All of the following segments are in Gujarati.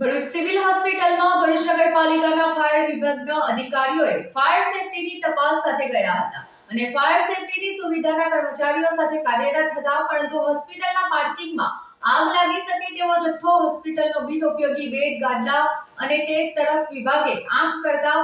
ભરૂચ સિવિલ હોસ્પિટલમાં ભરૂચ નગરપાલિકાના ફાયર વિભાગના અધિકારીઓએ ફાયર સેફટીની તપાસ સાથે ગયા હતા અને ફાયર સેફટીની સુવિધાના કર્મચારીઓ સાથે કાર્યરત હતા, પરંતુ હોસ્પિટલના પાર્કિંગમાં આગ લાગી શકે તેવો જથ્થો હોસ્પિટલનો બિનઉપયોગી બેડ, ગાદલા અને તે તરફ વિભાગે આંખ કરતા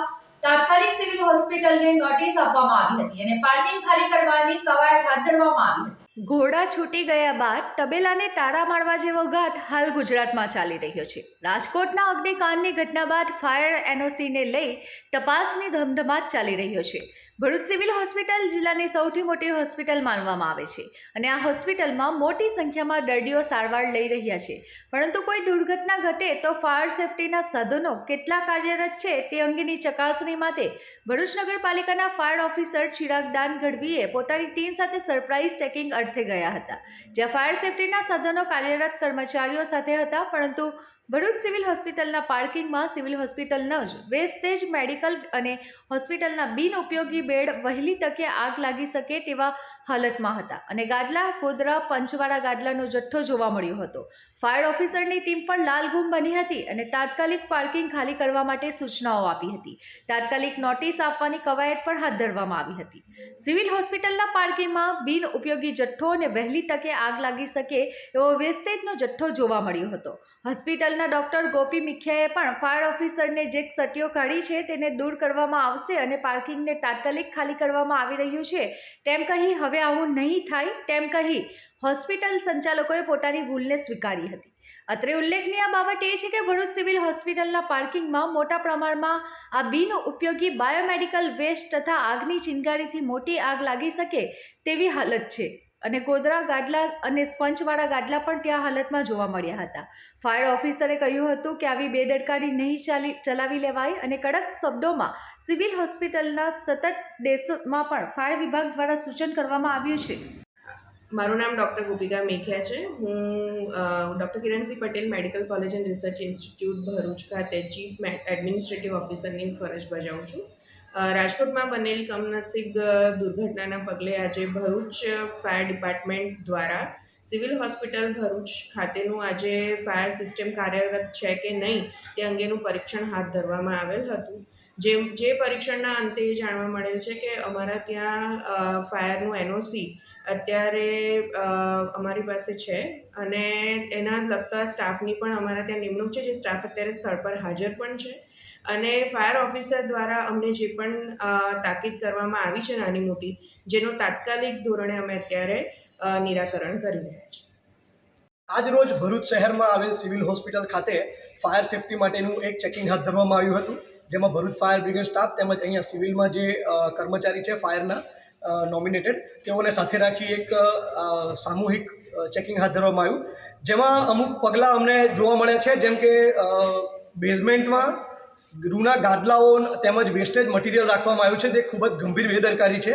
તાત્કાલિક સિવિલ હોસ્પિટલને નોટિસ આપવામાં આવી હતી અને પાર્કિંગ ખાલી કરવાની કવાયત હાથ ધરવામાં આવી હતી. ઘોડા છૂટી ગયા બાદ તબેલાને તાળા મારવા જેવો ઘાટ હાલ ગુજરાતમાં ચાલી રહ્યો છે. રાજકોટના અગ્નિકાંડની ઘટના બાદ ફાયર એનઓસીને લઈ તપાસની ધમધમાટ ચાલી રહ્યો છે. ભરૂચ સિવિલ હોસ્પિટલ જિલ્લાની સૌથી મોટી હોસ્પિટલ માનવામાં આવે છે અને આ હોસ્પિટલમાં મોટી સંખ્યામાં દર્દીઓ સારવાર લઈ રહ્યા છે. પરંતુ કોઈ દુર્ઘટના ઘટે તો ફાયર સેફટીના સાધનો કેટલા કાર્યરત છે તે અંગેની ચકાસણી માટે ભરૂચ નગરપાલિકાના ફાયર ઓફિસર ચિરાગ દાન ગઢવીએ પોતાની ટીમ સાથે સરપ્રાઇઝ ચેકિંગ અર્થે ગયા હતા. જ્યાં ફાયર સેફટીના સાધનો કાર્યરત કર્મચારીઓ સાથે હતા, પરંતુ ભરૂચ સિવિલ હોસ્પિટલના પાર્કિંગમાં સિવિલ હોસ્પિટલનો જ વેસ્ટેજ મેડિકલ અને હોસ્પિટલના બિનઉપયોગી બેડ વહેલી તકે આગ લાગી શકે તેવા હાલતમાં હતા અને ગાદલા ગોદરા પંચવાળા ગાદલાનો જથ્થો જોવા મળ્યો હતો. ફાયર ઓફિસરની ટીમ પણ લાલગુમ બની હતી અને તાત્કાલિક પાર્કિંગ ખાલી કરવા માટે સૂચનાઓ આપી હતી. તાત્કાલિક નોટિસ આપવાની કવાયત પણ હાથ ધરવામાં આવી હતી. સિવિલ હોસ્પિટલના પાર્કિંગમાં બિન ઉપયોગી જથ્થો અને વહેલી તકે આગ લાગી શકે એવો વેસ્ટેજનો જથ્થો જોવા મળ્યો હતો. હોસ્પિટલના ડોક્ટર ગોપી મિખ્યાએ પણ ફાયર ઓફિસરને જે સટીઓ કાઢી છે તેને દૂર કરવામાં આવશે અને પાર્કિંગને તાત્કાલિક ખાલી કરવામાં આવી રહ્યું છે તેમ કહી હવે આવું નહીં થાય તેમ કહી હોસ્પિટલ સંચાલકોએ પોતાની ભૂલને સ્વીકારી હતી. અત્રે ઉલ્લેખનીય બાબત એ છે કે ભરૂચ સિવિલ હોસ્પિટલના પાર્કિંગમાં મોટા પ્રમાણમાં આ બિન ઉપયોગી બાયોમેડિકલ વેસ્ટ તથા આગની ચિનગારીથી મોટી આગ લાગી શકે તેવી હાલત છે. અને ગોદરા ગાદલા અને સ્પંચવાળા ગાદલા પણ ત્યાં હાલતમાં જોવા મળ્યા હતા. ફાયર ઓફિસરે કહ્યું હતું કે આવી બેદરકારી નહીં ચાલી, ચલાવી લેવાય અને કડક શબ્દોમાં સિવિલ હોસ્પિટલના સતત દેશોમાં પણ ફાયર વિભાગ દ્વારા સૂચન કરવામાં આવ્યું છે. મારું નામ ડૉક્ટર ગોપિકા મેખિયા છે. હું doctor Kiransinh Patel, medical college and research institute Bharuch ખાતે ચીફ એડમિનિસ્ટ્રેટિવ ઓફિસરની ફરજ બજાવું છું. રાજકોટમાં બનેલ કમનસીબ દુર્ઘટનાના પગલે આજે ભરૂચ ફાયર ડિપાર્ટમેન્ટ દ્વારા સિવિલ હોસ્પિટલ ભરૂચ ખાતેનું આજે ફાયર સિસ્ટમ કાર્યરત છે કે નહીં તે અંગેનું પરીક્ષણ હાથ ધરવામાં આવેલ હતું. જે જે પરીક્ષણના અંતે એ જાણવા મળેલ છે કે અમારા ત્યાં ફાયરનું એનઓસી અત્યારે અમારી પાસે છે અને એના લગતા સ્ટાફની પણ અમારા ત્યાં નિમણૂક છે, જે સ્ટાફ અત્યારે સ્થળ પર હાજર પણ છે અને ફાયર ઓફિસર દ્વારા અમને જે પણ તાકીદ કરવામાં આવી છે નાની મોટી, જેનું તાત્કાલિક ધોરણે અમે અત્યારે નિરાકરણ કરી રહ્યા છીએ. આજ રોજ ભરૂચ શહેરમાં આવેલ સિવિલ હોસ્પિટલ ખાતે ફાયર સેફટી માટેનું એક ચેકિંગ હાથ ધરવામાં આવ્યું હતું. જેમાં ભરૂચ ફાયર બ્રિગેડ સ્ટાફ તેમજ અહીંયા સિવિલમાં જે કર્મચારી છે ફાયરના નોમિનેટેડ તેઓને સાથે રાખી એક સામૂહિક ચેકિંગ હાથ ધરવામાં આવ્યું. જેમાં અમુક પગલાં અમને જોવા મળે છે, જેમ કે બેઝમેન્ટમાં ગૃહના ગાદલાઓ તેમજ વેસ્ટેજ મટીરિયલ રાખવામાં આવ્યું છે તે ખૂબ જ ગંભીર બેદરકારી છે.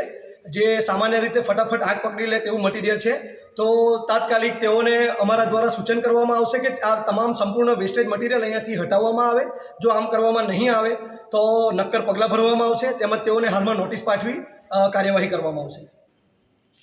જે સામાન્ય રીતે ફટાફટ આગ પકડી લે તેવું મટીરિયલ છે, તો તાત્કાલિક તેઓને અમારા દ્વારા સૂચન કરવામાં આવશે કે આ તમામ સંપૂર્ણ વેસ્ટેજ મટીરિયલ અહીંયાથી હટાવવામાં આવે. જો આમ કરવામાં નહીં આવે, તો નક્કર પગલાં ભરવામાં આવશે, તેમજ તેઓને હાલમાં નોટિસ પાઠવી કાર્યવાહી કરવામાં આવશે.